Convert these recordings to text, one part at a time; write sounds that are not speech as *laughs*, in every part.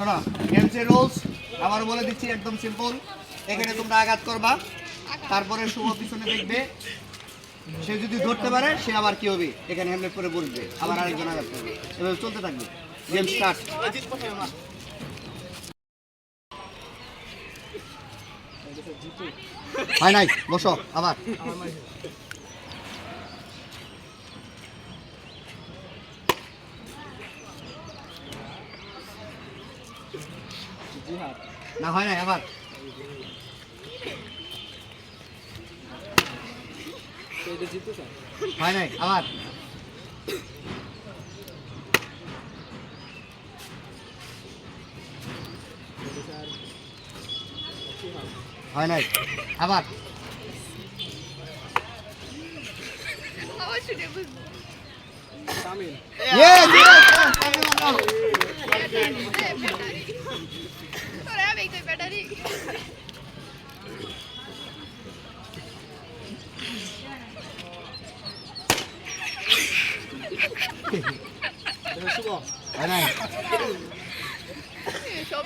শোনো গেমসের রুলস আবার বলে দিচ্ছি একদম সিম্পল এখানে তোমরা আঘাত করবা, তারপরে শুভ পিছনে দেখবে। সে যদি ধরতে পারে, সে আবার কি হবে? এখানে হেলমেট পরে বসবে, আবার আরেকজন আঘাত করবে। এভাবে চলতে থাকবে। গেম স্টার্ট হয় নাই বসো, আবার। না হয় নাই আবার হয় নাই আবার হয় নাই আবার আবার শুনে বুঝব ইয়ে, জিরো, ব্যাটারি তোরা আমি কই ব্যাটারি হয় নাই সব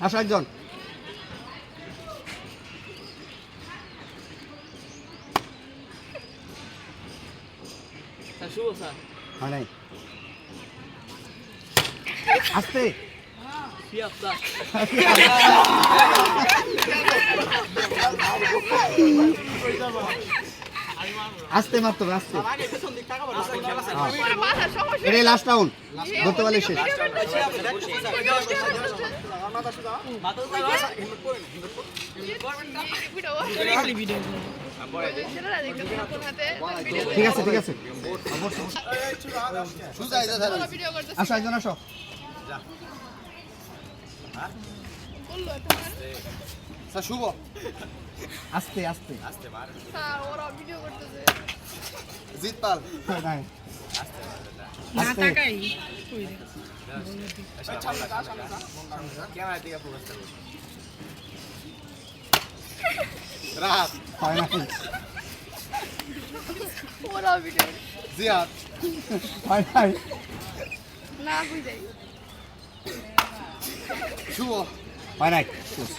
আসো একজন। নাই? আস্তে। *laughs* আস্তে মাত্র আস্তে। এটাই লাস্ট রাউন্ড ধরতে পারলে শেষ। ঠিক আছে ঠিক আছে। আসো একজন আসো। বলল শুভ। আস্তে আস্তে। স্যার ওরা ভিডিও করতেছে। জিত পাল। নাই আস্তে। হয় নাই ওরা ভিডিও জিয়াদ। নাই। না বুঝাই শুভ। হয় নাই। শেষ।